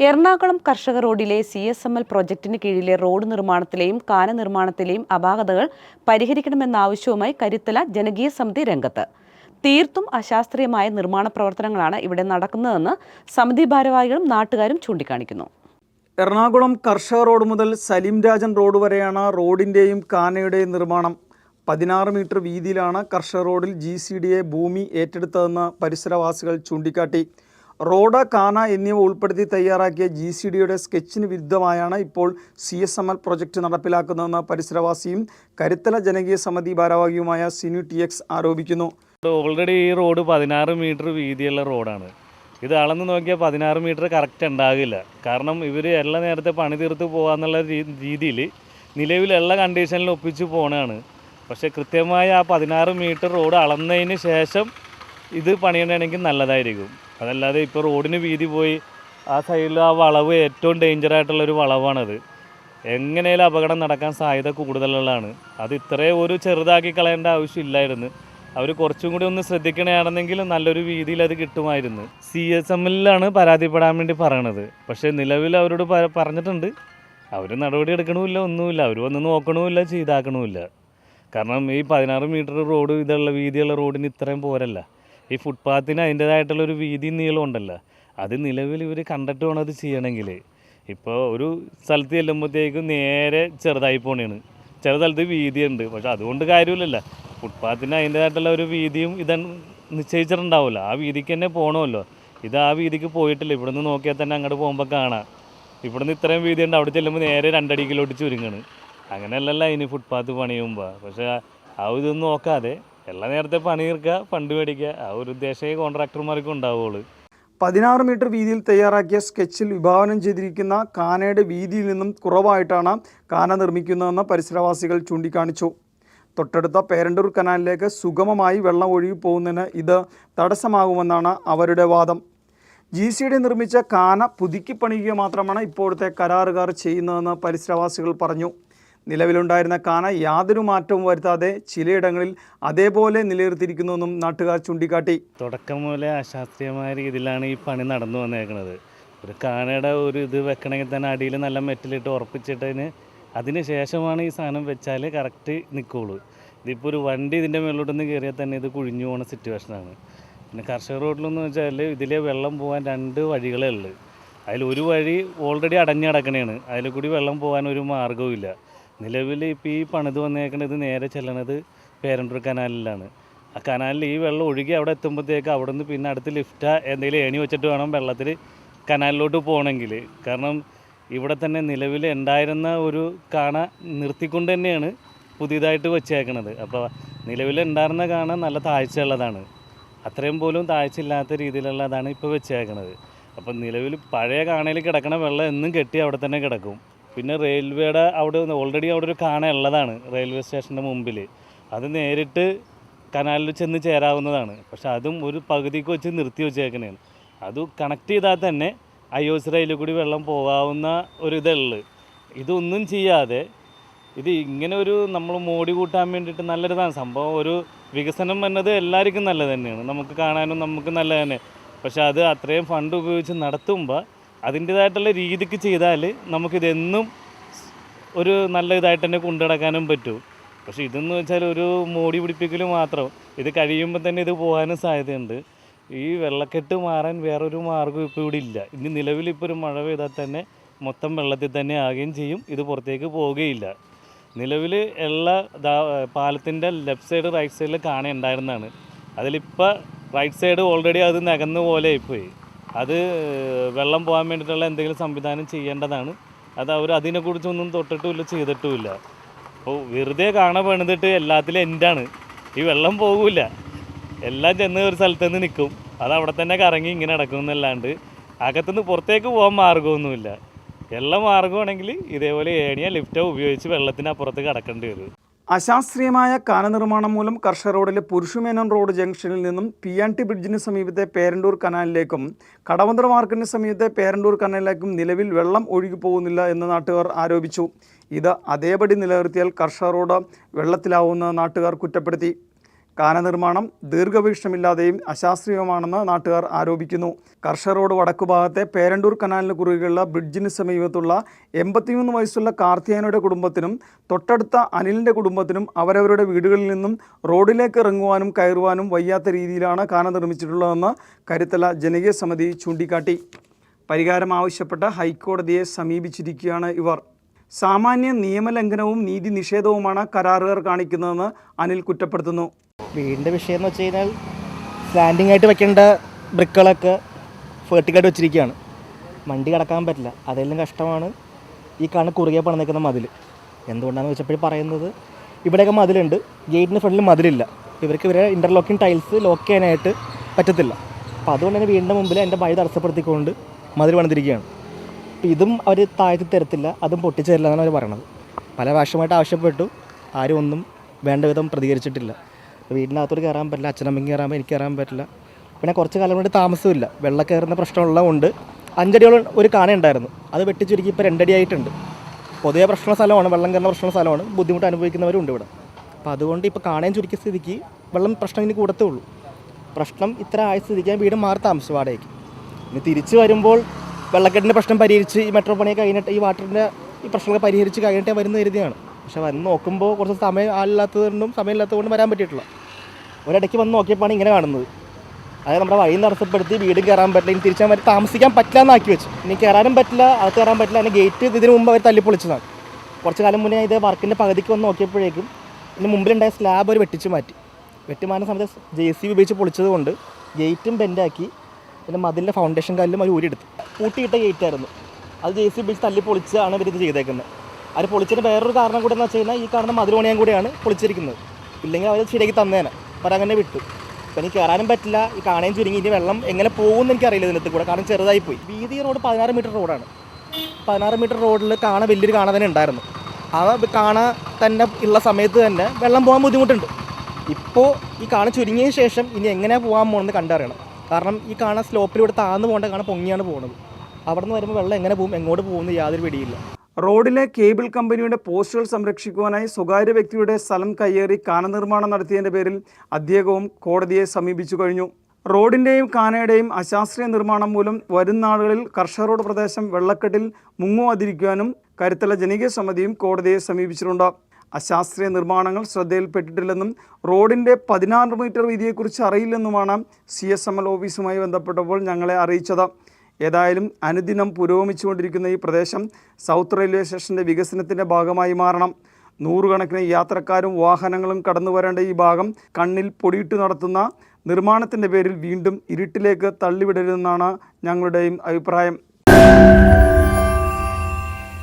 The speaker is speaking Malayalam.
എറണാകുളം കർഷക റോഡിലെ സി എസ് എം എൽ പ്രൊജക്ടിന് കീഴിലെ റോഡ് നിർമ്മാണത്തിലെയും കാന നിർമ്മാണത്തിലെയും അപാകതകൾ പരിഹരിക്കണമെന്ന ആവശ്യവുമായി കരുത്തല ജനകീയ സമിതി രംഗത്ത്. തീർത്തും അശാസ്ത്രീയമായ നിർമ്മാണ പ്രവർത്തനങ്ങളാണ് ഇവിടെ നടക്കുന്നതെന്ന് സമിതി ഭാരവാഹികളും നാട്ടുകാരും ചൂണ്ടിക്കാണിക്കുന്നു. എറണാകുളം കർഷക റോഡ് മുതൽ സലീം രാജൻ റോഡ് വരെയാണ് റോഡിന്റെയും കാനയുടെയും നിർമ്മാണം. പതിനാറ് മീറ്റർ വീതിയിലാണ് കർഷക റോഡിൽ ജി സി ഡി എ ഭൂമി ഏറ്റെടുത്തതെന്ന് പരിസരവാസികൾ ചൂണ്ടിക്കാട്ടി. റോഡ് കാന എന്നിവ ഉൾപ്പെടുത്തി തയ്യാറാക്കിയ ജി സി ഡിയുടെ സ്കെച്ചിന് വിരുദ്ധമായാണ് ഇപ്പോൾ C S M L project നടപ്പിലാക്കുന്നതെന്ന് പരിസരവാസിയും കരുത്തല ജനകീയ സമിതി ഭാരവാഹിയുമായ സിനു ടി എക്സ് ആരോപിക്കുന്നു. ഓൾറെഡി ഈ റോഡ് പതിനാറ് മീറ്റർ വീതിയുള്ള റോഡാണ്. ഇത് അളന്ന് നോക്കിയാൽ പതിനാറ് മീറ്റർ കറക്റ്റ് ഉണ്ടാകില്ല. കാരണം ഇവർ എല്ലാ നേരത്തെ പണി തീർത്ത് പോകാന്നുള്ള രീതിയിൽ നിലവിലുള്ള കണ്ടീഷനിൽ ഒപ്പിച്ച് പോണാണ്. പക്ഷേ കൃത്യമായി ആ പതിനാറ് മീറ്റർ റോഡ് അളന്നതിന് ശേഷം ഇത് പണിയണമെങ്കിൽ നല്ലതായിരിക്കും. അതല്ലാതെ ഇപ്പോൾ റോഡിന് വീതി പോയി ആ സൈഡിൽ ആ വളവ് ഏറ്റവും ഡേഞ്ചർ ആയിട്ടുള്ളൊരു വളവാണത്. എങ്ങനെയാലും അപകടം നടക്കാൻ സാധ്യത കൂടുതലുള്ളതാണ്. അത് ഇത്രയും ഒരു ചെറുതാക്കി കളയേണ്ട ആവശ്യമില്ലായിരുന്നു. അവർ കുറച്ചും കൂടി ഒന്ന് ശ്രദ്ധിക്കണയാണെന്നെങ്കിൽ നല്ലൊരു രീതിയിൽ അത് കിട്ടുമായിരുന്നു. സി എസ് എമ്മിലാണ് പരാതിപ്പെടാൻ വേണ്ടി പറയണത്. പക്ഷേ നിലവിൽ അവരോട് പറഞ്ഞിട്ടുണ്ട്. അവർ നടപടി എടുക്കണമില്ല ഒന്നുമില്ല. അവർ വന്ന് നോക്കണമില്ല ചെയ്താക്കണമില്ല. കാരണം ഈ പതിനാറ് മീറ്റർ റോഡ് ഇതുള്ള വീതിയുള്ള റോഡിന് ഇത്രയും പോരല്ല. ഈ ഫുട്പാത്തിന് അതിന്റേതായിട്ടുള്ള ഒരു വീതി നീളം ഉണ്ടല്ലോ. അത് നിലവിൽ ഇവർ കണ്ടിട്ട് വേണം അത് ചെയ്യണമെങ്കിൽ. ഇപ്പോൾ ഒരു സ്ഥലത്ത് ചെല്ലുമ്പോഴത്തേക്കും നേരെ ചെറുതായി പോണേണ്. ചില സ്ഥലത്ത് വീതിയുണ്ട്. പക്ഷെ അതുകൊണ്ട് കാര്യമില്ലല്ലോ. ഫുട്പാത്തിന് അതിന്റേതായിട്ടുള്ള ഒരു വീതിയും ഇതാണ് നിശ്ചയിച്ചിട്ടുണ്ടാവില്ല ആ വീതിക്ക് തന്നെ പോകണമല്ലോ ഇത് ആ വീതിക്ക് പോയിട്ടില്ല. ഇവിടുന്ന് നോക്കിയാൽ തന്നെ അങ്ങോട്ട് പോകുമ്പോൾ കാണാം. ഇവിടുന്ന് ഇത്രയും വീതിയുണ്ട്. അവിടെ ചെല്ലുമ്പോൾ നേരെ രണ്ടടിക്കിലോട്ട് ചുരുങ്ങണ്. അങ്ങനെയല്ലല്ലോ ഇനി ഫുട്പാത്ത് പണിയുമ്പോൾ പക്ഷേ ആ ഇതൊന്നും നോക്കാതെ എല്ലാ നേരത്തെ പണി തീർക്കുക ഫണ്ട് മേടിക്കുക. ആ ഒരു ഉദ്ദേശമേ കോൺട്രാക്ടർമാർക്ക് ഉണ്ടാവുള്ളൂ. പതിനാറ് മീറ്റർ വീതിയിൽ തയ്യാറാക്കിയ സ്കെച്ചിൽ വിഭാവനം ചെയ്തിരിക്കുന്ന കാനയുടെ വീതിയിൽ നിന്നും കുറവായിട്ടാണ് കാന നിർമ്മിക്കുന്നതെന്ന് പരിസരവാസികൾ ചൂണ്ടിക്കാണിച്ചു. തൊട്ടടുത്ത പേരണ്ടൂർ കനാലിലേക്ക് സുഗമമായി വെള്ളം ഒഴുകി പോകുന്നതിന് ഇത് തടസ്സമാകുമെന്നാണ് അവരുടെ വാദം. ജി സി ഡി നിർമ്മിച്ച കാന പുതുക്കി പണിയുക മാത്രമാണ് ഇപ്പോഴത്തെ കരാറുകാർ ചെയ്യുന്നതെന്ന് പരിസരവാസികൾ പറഞ്ഞു. നിലവിലുണ്ടായിരുന്ന കാന യാതൊരു മാറ്റവും വരുത്താതെ ചിലയിടങ്ങളിൽ അതേപോലെ നിലനിർത്തിയിരിക്കുന്നുവെന്നും നാട്ടുകാർ ചൂണ്ടിക്കാട്ടി. തുടക്കം മുതലേ അശാസ്ത്രീയമായ രീതിയിലാണ് ഈ പണി നടന്നു വന്നേക്കുന്നത് ഒരു കാനയുടെ ഒരു ഇത് വെക്കണമെങ്കിൽ തന്നെ അടിയിൽ നല്ല മെറ്റലിട്ട് ഉറപ്പിച്ചിട്ടതിന് അതിന് ശേഷമാണ് ഈ സാധനം വെച്ചാൽ കറക്റ്റ് നിൽക്കുള്ളൂ. ഇതിപ്പോൾ ഒരു വണ്ടി ഇതിന്റെ മുകളിലോട്ടൊന്ന് കയറിയാൽ തന്നെ ഇത് കുഴിഞ്ഞു പോകുന്ന സിറ്റുവേഷനാണ് പിന്നെ കർഷക റോഡിലെന്ന് വെച്ചാൽ ഇതിലെ വെള്ളം പോകാൻ രണ്ട് വഴികളേ ഉള്ളൂ. അതിൽ ഒരു വഴി ഓൾറെഡി അടഞ്ഞു കിടക്കണേണ്. അതിൽ കൂടി വെള്ളം പോകാൻ ഒരു മാർഗവും നിലവിൽ ഇപ്പോൾ ഈ പണിത് വന്നേക്കുന്നത് നേരെ ചെല്ലണത് പേരണ്ടൂർ കനാലിലാണ്. ആ കനാലിൽ ഈ വെള്ളം ഒഴുകി അവിടെ എത്തുമ്പോഴത്തേക്ക് അവിടെ നിന്ന് പിന്നെ അടുത്ത് ലിഫ്റ്റ് എന്തെങ്കിലും ഏണി വെച്ചിട്ട് വേണം വെള്ളത്തിൽ കനാലിലോട്ട് പോകണമെങ്കിൽ കാരണം ഇവിടെ തന്നെ നിലവിൽ ഉണ്ടായിരുന്ന ഒരു കാണ നിർത്തിക്കൊണ്ട് തന്നെയാണ് പുതിയതായിട്ട് വെച്ചേക്കണത്. അപ്പോൾ നിലവിൽ ഉണ്ടായിരുന്ന കാണ നല്ല താഴ്ചയുള്ളതാണ്. അത്രയും പോലും താഴ്ച ഇല്ലാത്ത രീതിയിലുള്ളതാണ് ഇപ്പോൾ വെച്ചേക്കണത്. അപ്പം നിലവിൽ പഴയ കാണയിൽ കിടക്കണ വെള്ളം എന്നും കെട്ടി അവിടെ തന്നെ കിടക്കും. പിന്നെ റെയിൽവേയുടെ അവിടെ ഓൾറെഡി അവിടെ ഒരു കാണ ഉള്ളതാണ് റെയിൽവേ സ്റ്റേഷന്റെ മുമ്പിൽ അത് നേരിട്ട് കനാലിൽ ചെന്ന് ചേരാവുന്നതാണ്. പക്ഷെ അതും ഒരു പകുതിക്ക് വെച്ച് നിർത്തി വെച്ചേക്കണേന്ന് അത് കണക്ട് ചെയ്താൽ തന്നെ ഐ ഒ റെയിലിൽ കൂടി വെള്ളം പോകാവുന്ന ഒരു ഇതുള്ളു ഇതൊന്നും ചെയ്യാതെ ഇത് ഇങ്ങനെ ഒരു നമ്മൾ മോടി കൂട്ടാൻ വേണ്ടിയിട്ട് നല്ലൊരിതാണ്. സംഭവം ഒരു വികസനം എന്നത് എല്ലാവർക്കും നല്ലത് തന്നെയാണ്. നമുക്ക് കാണാനും നമുക്ക് നല്ലത് തന്നെ. പക്ഷെ അത് അത്രയും ഫണ്ട് ഉപയോഗിച്ച് നടത്തുമ്പോൾ അതിന്റേതായിട്ടുള്ള രീതിക്ക് ചെയ്താൽ നമുക്കിതെന്നും ഒരു നല്ല ഇതായിട്ട് തന്നെ കൊണ്ടുനടക്കാനും പറ്റും. പക്ഷേ ഇതെന്ന് വെച്ചാൽ ഒരു മോടി പിടിപ്പിക്കൽ മാത്രം. ഇത് കഴിയുമ്പോൾ തന്നെ ഇത് പോകാനും സാധ്യതയുണ്ട്. ഈ വെള്ളക്കെട്ട് മാറാൻ വേറൊരു മാർഗം ഇപ്പോൾ ഇവിടെ ഇല്ല. ഇനി നിലവിൽ ഇപ്പോൾ ഒരു മഴ പെയ്താൽ തന്നെ മൊത്തം വെള്ളത്തിൽ തന്നെ ആകുകയും ചെയ്യും. ഇത് പുറത്തേക്ക് പോവുകയില്ല. നിലവിൽ എല്ലാ പാലത്തിന്റെ ലെഫ്റ്റ് സൈഡ് റൈറ്റ് സൈഡിൽ കാണേ ഉണ്ടായിരുന്നതാണ് അതിലിപ്പോൾ റൈറ്റ് സൈഡ് ഓൾറെഡി അത് നികന്ന പോലെ ആയിപ്പോയി. അത് വെള്ളം പോകാൻ വേണ്ടിയിട്ടുള്ള എന്തെങ്കിലും സംവിധാനം ചെയ്യേണ്ടതാണ്. അത് അവർ അതിനെക്കുറിച്ചൊന്നും തൊട്ടിട്ടുമില്ല ചെയ്തിട്ടുമില്ല. അപ്പോൾ വെറുതെ കാണാൻ പണിതിട്ട് എല്ലാത്തിലും എൻഡാണ് ഈ വെള്ളം പോകില്ല എല്ലാം ചെന്ന് ഒരു സ്ഥലത്ത് നിന്ന് നിൽക്കും അത് അവിടെ തന്നെ കറങ്ങി ഇങ്ങനെ നടക്കും എന്നല്ലാണ്ട് അകത്തുനിന്ന് പുറത്തേക്ക് പോകാൻ മാർഗമൊന്നുമില്ല എല്ലാ മാർഗമാണെങ്കിൽ ഇതേപോലെ ഏണിയ ലിഫ്റ്റോ ഉപയോഗിച്ച് വെള്ളത്തിനപ്പുറത്ത് കടക്കേണ്ടി വരും. അശാസ്ത്രീയമായ കാന നിർമ്മാണം മൂലം കർഷക റോഡിലെ പുരുഷമേനോൻ റോഡ് ജംഗ്ഷനിൽ നിന്നും പി ആൻ ടി ബ്രിഡ്ജിന് സമീപത്തെ പേരണ്ടൂർ കനാലിലേക്കും കടവന്ത്ര മാർക്കറ്റിന് സമീപത്തെ പേരണ്ടൂർ കനാലിലേക്കും നിലവിൽ വെള്ളം ഒഴുകി പോകുന്നില്ല എന്ന് നാട്ടുകാർ ആരോപിച്ചു. ഇത് അതേപടി നിലനിർത്തിയാൽ കർഷക റോഡ് വെള്ളത്തിലാവുമെന്ന് നാട്ടുകാർ കുറ്റപ്പെടുത്തി. കാന നിർമ്മാണം ദീർഘവീക്ഷണമില്ലാതെയും അശാസ്ത്രീയമാണെന്ന് നാട്ടുകാർ ആരോപിക്കുന്നു. കർഷകരോട് വടക്കുഭാഗത്തെ പേരണ്ടൂർ കനാലിന് കുറുകെയുള്ള ബ്രിഡ്ജിന് സമീപത്തുള്ള എൺപത്തിമൂന്ന് വയസ്സുള്ള കാർത്തിയാനയുടെ കുടുംബത്തിനും തൊട്ടടുത്ത അനിലിന്റെ കുടുംബത്തിനും അവരവരുടെ വീടുകളിൽ നിന്നും റോഡിലേക്ക് ഇറങ്ങുവാനും കയറുവാനും വയ്യാത്ത രീതിയിലാണ് കാന നിർമ്മിച്ചിട്ടുള്ളതെന്ന് കരുത്തല ജനകീയ സമിതി ചൂണ്ടിക്കാട്ടി. പരിഹാരം ആവശ്യപ്പെട്ട് ഹൈക്കോടതിയെ സമീപിച്ചിരിക്കുകയാണ് ഇവർ. സാമാന്യ നിയമലംഘനവും നീതി നിഷേധവുമാണ് കരാറുകാർ കാണിക്കുന്നതെന്ന് അനിൽ കുറ്റപ്പെടുത്തുന്നു. വീടിന്റെ വിഷയം എന്ന് വെച്ച് കഴിഞ്ഞാൽ സ്ലാൻഡിങ് ആയിട്ട് വെക്കേണ്ട ബ്രിക്കുകളൊക്കെ ഫേർട്ടിക്കായിട്ട് വെച്ചിരിക്കുകയാണ്. വണ്ടി കടക്കാൻ പറ്റില്ല. അതെല്ലാം കഷ്ടമാണ്. ഈ കാണുന്ന കുറുകെ പണിതേക്കുന്ന മതിൽ എന്തുകൊണ്ടാണെന്ന് വെച്ചപ്പോൾ പറയുന്നത് ഇവിടെയൊക്കെ മതിലുണ്ട്. ഗേറ്റിന് ഫ്രണ്ടിൽ മതിലില്ല. ഇവർക്ക് ഇവരെ ഇന്റർലോക്കിംഗ് ടൈൽസ് ലോക്ക് ചെയ്യാനായിട്ട് പറ്റത്തില്ല. അപ്പോൾ അതുകൊണ്ട് തന്നെ വീടിന്റെ മുമ്പിൽ എന്റെ വഴി തടസ്സപ്പെടുത്തിക്കൊണ്ട് മതിൽ പണിതിരിക്കുകയാണ്. അപ്പോൾ ഇതും അവർ താഴ്ത്തി തരത്തില്ല. അതും പൊട്ടിച്ചേരില്ല എന്നാണ് അവർ പറയണത്. പല വർഷമായിട്ട് ആവശ്യപ്പെട്ടു. ആരും ഒന്നും വേണ്ട വിധം പ്രതികരിച്ചിട്ടില്ല. വീടിനകത്തോട്ട് കയറാൻ പറ്റില്ല അച്ഛനമ്മയ്ക്ക് കയറാൻ എനിക്ക് കയറാൻ പറ്റില്ല. പിന്നെ കുറച്ച് കാലം കൊണ്ട് താമസമില്ല വെള്ളം കയറുന്ന പ്രശ്നമുള്ളതുകൊണ്ട് അഞ്ചടിയോളം ഒരു കാന ഉണ്ടായിരുന്നു. അത് വെട്ടിച്ചുരുക്കി ഇപ്പോൾ രണ്ടടി ആയിട്ടുണ്ട്. പൊതുവെ പ്രശ്നമുള്ള സ്ഥലമാണ് വെള്ളം കയറുന്ന പ്രശ്നമുള്ള സ്ഥലമാണ്. ബുദ്ധിമുട്ട് അനുഭവിക്കുന്നവരുണ്ട് ഇവിടെ. അപ്പോൾ അതുകൊണ്ട് ഇപ്പോൾ കാണാൻ ചുരുക്കിയ സ്ഥിതിക്ക് വെള്ളം പ്രശ്നം ഇനി കൂടത്തേ ഉള്ളൂ പ്രശ്നം ഇത്ര ആയ സ്ഥിതിക്ക് ഞാൻ വീട് മാറി താമസിച്ചു വാടകയ്ക്ക്. ഇനി തിരിച്ചു വരുമ്പോൾ വെള്ളക്കെട്ടിന്റെ പ്രശ്നം പരിഹരിച്ച് ഈ മെട്രോ പണിയൊക്കെ കഴിഞ്ഞിട്ട് ഈ വാട്ടറിന്റെ ഈ പ്രശ്നങ്ങൾ പരിഹരിച്ച് കഴിഞ്ഞിട്ടേ വരുന്ന കരുതിയാണ്. പക്ഷെ വന്ന് നോക്കുമ്പോൾ കുറച്ച് സമയം ആളില്ലാത്തതുകൊണ്ടും സമയമില്ലാത്തതുകൊണ്ടും വരാൻ പറ്റിയിട്ടില്ല. ഒരിടയ്ക്ക് വന്ന് നോക്കിയപ്പോഴാണ് ഇങ്ങനെ കാണുന്നത്. അതായത് നമ്മുടെ വഴി തടസ്സപ്പെടുത്തി വീട് കയറാൻ പറ്റില്ല. ഇനി തിരിച്ചാൽ വരെ താമസിക്കാൻ പറ്റില്ല എന്നാക്കി വെച്ചു. ഇനി കയറാനും പറ്റില്ല അകത്ത് കയറാൻ പറ്റില്ല. അതിന് ഗേറ്റ് ഇതിന് മുമ്പ് അവർ തല്ലിപ്പൊളിച്ചതാണ് കുറച്ച് കാലം മുന്നേ ഇത് വർക്കിന്റെ പകുതിക്ക് വന്ന് നോക്കിയപ്പോഴേക്കും ഇതിന് മുമ്പിലുണ്ടായ സ്ലാബ് ഒരു വെട്ടിച്ച് മാറ്റി. വെട്ടി മാറ്റുന്ന സമയത്ത് ജെ സി ഉപയോഗിച്ച് പൊളിച്ചത് കൊണ്ട് ഗേറ്റും ബെൻഡാക്കി പിന്നെ മതിലിന്റെ ഫൗണ്ടേഷൻ കല്ലും അവർ ഊരിയെടുത്തു. പൂട്ടിയിട്ട ഗേറ്റായിരുന്നു അത് ജെ സി ഉപയോഗിച്ച് തല്ലി പൊളിച്ചാണ് ഇത് ചെയ്തേക്കുന്നത്. അത് പൊളിച്ചതിന് വേറൊരു കാരണം കൂടെ എന്ന് വെച്ച് കഴിഞ്ഞാൽ ഈ കാണുന്ന മതിൽ പണിയാൻ കൂടെയാണ് പൊളിച്ചിരിക്കുന്നത്. ഇല്ലെങ്കിൽ അവർ ശരിയാക്കി തന്നേനെ. അവർ അങ്ങനെ വിട്ടു. അപ്പം എനിക്ക് കയറാനും പറ്റില്ല. ഈ കാണാൻ ചുരുങ്ങി. ഇനി വെള്ളം എങ്ങനെ പോകുമെന്ന് എനിക്കറിയില്ല ഇതിനകത്ത് കൂടെ. കാരണം ചെറുതായി പോയി. വീതി റോഡ് പതിനാറ് മീറ്റർ റോഡാണ്. പതിനാറ് മീറ്റർ റോഡിൽ കാണ വലിയൊരു കാണ തന്നെ ഉണ്ടായിരുന്നു. ആ കാണ തന്നെ ഉള്ള സമയത്ത് തന്നെ വെള്ളം പോകാൻ ബുദ്ധിമുട്ടുണ്ട്. ഇപ്പോൾ ഈ കാണ ചുരുങ്ങിയതിന് ശേഷം ഇനി എങ്ങനെ പോകാൻ പോകണമെന്ന് കണ്ടറിയണം. കാരണം ഈ കാണ സ്ലോപ്പിലൂടെ താഴ്ന്നു പോകേണ്ട കാണ പൊങ്ങിയാണ് പോകുന്നത് അവിടെ നിന്ന് വരുമ്പോൾ വെള്ളം എങ്ങനെ പോകും എങ്ങോട്ട് പോകുമെന്ന് യാതൊരു പിടിയില്ല. റോഡിലെ കേബിൾ കമ്പനിയുടെ പോസ്റ്റുകൾ സംരക്ഷിക്കുവാനായി സ്വകാര്യ വ്യക്തിയുടെ സ്ഥലം കയ്യേറി കാന നിർമ്മാണം നടത്തിയതിന്റെ പേരിൽ അദ്ദേഹവും കോടതിയെ സമീപിച്ചു കഴിഞ്ഞു. റോഡിന്റെയും കാനയുടെയും അശാസ്ത്രീയ നിർമ്മാണം മൂലം വരും നാളുകളിൽ കർഷകരോട് പ്രദേശം വെള്ളക്കെട്ടിൽ മുങ്ങുവാതിരിക്കുവാനും കരുത്തല ജനകീയ സമിതിയും കോടതിയെ സമീപിച്ചിട്ടുണ്ട്. അശാസ്ത്രീയ നിർമ്മാണങ്ങൾ ശ്രദ്ധയിൽപ്പെട്ടിട്ടില്ലെന്നും റോഡിന്റെ പതിനാറ് മീറ്റർ വീതിയെക്കുറിച്ച് അറിയില്ലെന്നുമാണ് സി എസ് എം എൽ ഓഫീസുമായി ബന്ധപ്പെട്ടപ്പോൾ ഞങ്ങളെ അറിയിച്ചത്. ഏതായാലും അനുദിനം പുരോഗമിച്ചുകൊണ്ടിരിക്കുന്ന ഈ പ്രദേശം സൗത്ത് റെയിൽവേ സ്റ്റേഷന്റെ വികസനത്തിന്റെ ഭാഗമായി മാറണം. നൂറുകണക്കിന് യാത്രക്കാരും വാഹനങ്ങളും കടന്നു വരേണ്ട ഈ ഭാഗം കണ്ണിൽ പൊടിയിട്ട് നടത്തുന്ന നിർമ്മാണത്തിന്റെ പേരിൽ വീണ്ടും ഇരുട്ടിലേക്ക് തള്ളിവിടരുതെന്നാണ് ഞങ്ങളുടെയും അഭിപ്രായം.